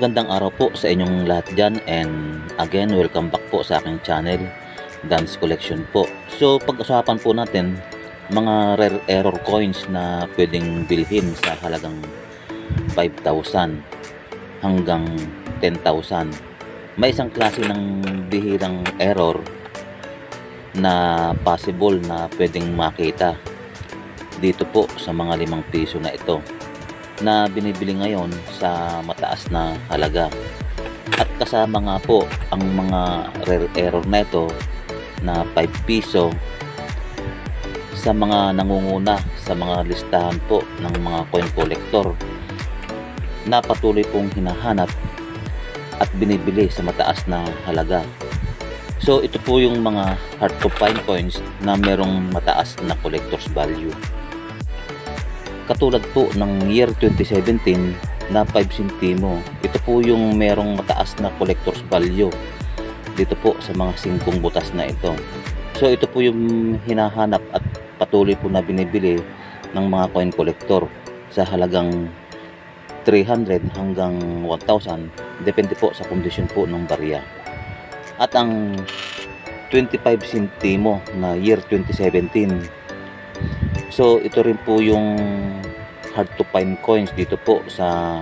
Magandang araw po sa inyong lahat dyan and again welcome back po sa aking channel Dance Collection po. So pag-usapan po natin mga rare error coins na pwedeng bilhin sa halagang 5,000 hanggang 10,000. May isang klase ng bihirang error na possible na pwedeng makita dito po sa mga limang piso na ito na binibili ngayon sa mataas na halaga. At kasama nga po ang mga rare error na ito na 5 piso sa mga nangunguna sa mga listahan po ng mga coin collector na patuloy pong hinahanap at binibili sa mataas na halaga. So ito po yung mga hard to find coins na merong mataas na collector's value katulad po ng year 2017 na 5 centimo. Ito po yung merong mataas na collector's value dito po sa mga singkong butas na ito. So ito po yung hinahanap at patuloy po na binibili ng mga coin collector sa halagang 300 hanggang 1,000 depende po sa kondisyon po ng barya. At ang 25 centimo na year 2017 So ito rin po yung hard to find coins dito po sa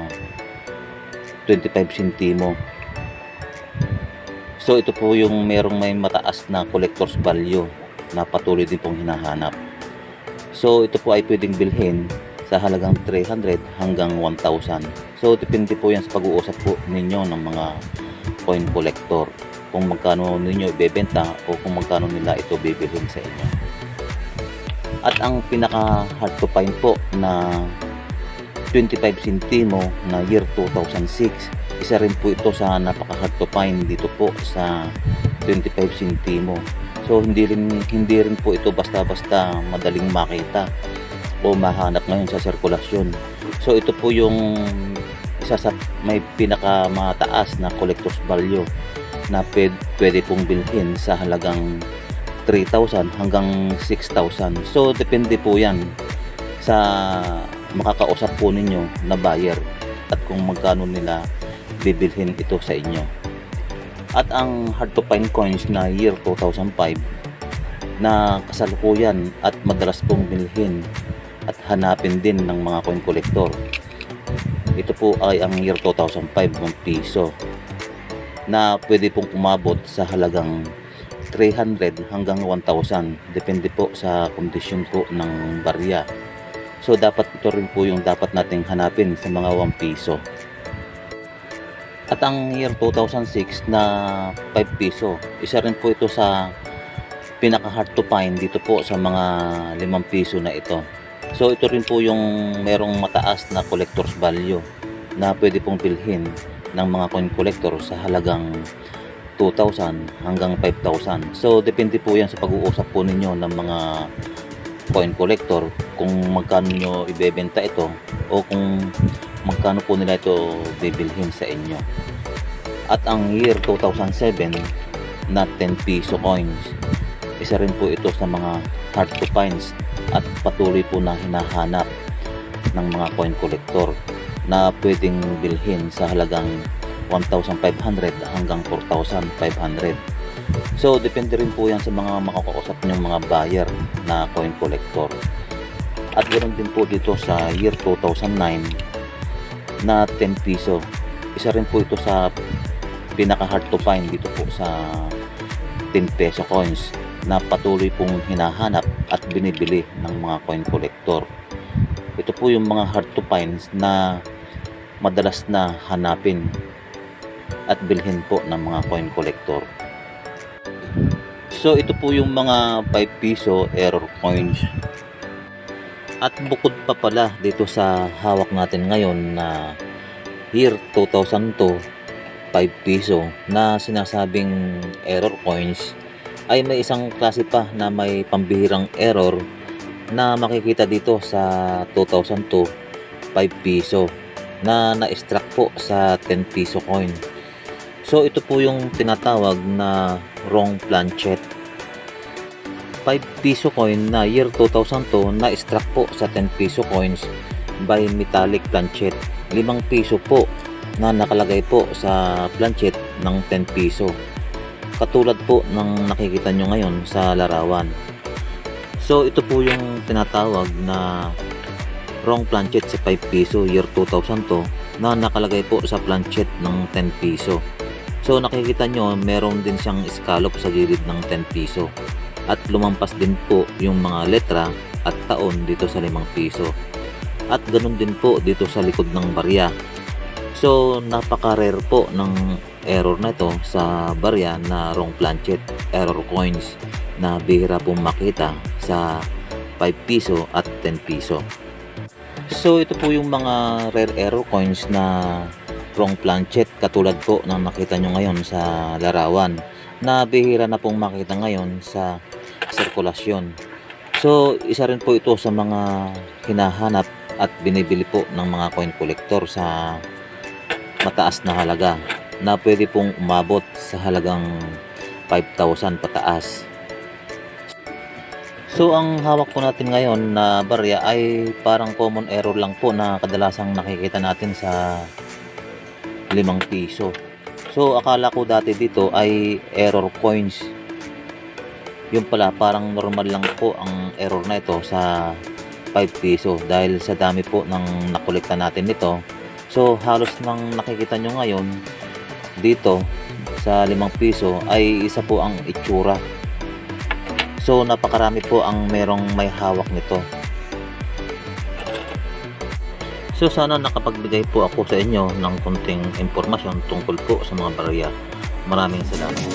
25 centimo. So ito po yung merong may mataas na collector's value na patuloy din pong hinahanap. So ito po ay pwedeng bilhin sa halagang 300 hanggang 1,000. So depende po yan sa pag-uusap po ninyo ng mga coin collector kung magkano ninyo ibebenta o kung magkano nila ito bibilhin sa inyo. At ang pinaka hard to find po na 25 centimo na year 2006 isa rin po ito sa napaka hard to find dito po sa 25 centimo so hindi rin hindi rin po ito basta-basta madaling makita o mahanap ngayon sa sirkulasyon. So ito po yung isa sa may pinaka mataas na collector's value na pwede, pwede pong bilhin sa halagang 3,000 hanggang 6,000 so depende po yan sa makakausap po ninyo na buyer at kung magkano nila bibilhin ito sa inyo. At ang hard to find coins na year 2005 na kasalukuyan at madalas pong bilhin at hanapin din ng mga coin collector. Ito po ay ang year 2005 ng piso na pwede pong umabot sa halagang 300 hanggang 1,000 depende po sa kondisyon po ng barya So dapat ito rin po yung dapat nating hanapin sa mga 1 piso. At ang year 2006 na 5 piso, isa rin po ito sa pinaka hard to find dito po sa mga 5 piso na ito. So ito rin po yung merong mataas na collector's value na pwede pong bilhin ng mga coin collector sa halagang 2,000 hanggang 5,000. So depende po yan sa pag-uusap po ninyo ng mga coin collector kung magkano nyo ibebenta ito o kung magkano po nila ito bibilhin sa inyo. At ang year 2007 na 10 piso coins, isa rin po ito sa mga hard to finds at patuloy po na hinahanap ng mga coin collector na pwedeng bilhin sa halagang 1,500 hanggang 4,500. So, depende rin po yan sa mga makakausap niyong mga buyer na coin collector. At ganoon din po dito sa year 2009 na 10 piso. Isa rin po ito sa pinaka hard to find dito po sa 10 peso coins na patuloy pong hinahanap at binibili ng mga coin collector. Ito po yung mga hard to finds na madalas na hanapin at bilhin po ng mga coin collector. So ito po yung mga 5 piso error coins. At bukod pa pala dito sa hawak natin ngayon na year 2002 5 piso na sinasabing error coins ay may isang klase pa na may pambihirang error na makikita dito sa 2002 5 piso na na-extract po sa 10 piso coin. So ito po yung tinatawag na wrong planchet. 5 piso coin na year 2002 na extract po sa 10 piso coins by metallic planchet. 5 piso po na nakalagay po sa planchet ng 10 piso. Katulad po ng nakikita nyo ngayon sa larawan. So ito po yung tinatawag na wrong planchet sa 5 piso year 2000 to na nakalagay po sa planchet ng 10 piso. So nakikita nyo meron din siyang scallop sa gilid ng 10 piso at lumampas din po yung mga letra at taon dito sa 5 piso. At ganun din po dito sa likod ng barya. So napaka-rare po ng error na ito sa barya na wrong planchet error coins na bihira pong makita sa 5 piso at 10 piso. So ito po yung mga rare error coins na wrong planchet katulad po ng nakita nyo ngayon sa larawan na bihira na pong makita ngayon sa sirkulasyon. So isa rin po ito sa mga hinahanap at binibili po ng mga coin collector sa mataas na halaga na pwede pong umabot sa halagang 5,000 pataas. So ang hawak po natin ngayon na barya ay parang common error lang po na kadalasang nakikita natin sa 5 piso. So akala ko dati dito ay error coins. Yung pala parang normal lang po ang error na ito sa 5 piso dahil sa dami po ng nakolekta natin nito. So halos nang nakikita nyo ngayon dito sa 5 piso ay isa po ang itsura So napakarami po ang merong may hawak nito. So sana nakapagbigay po ako sa inyo ng konting impormasyon tungkol po sa mga barya. Maraming salamat.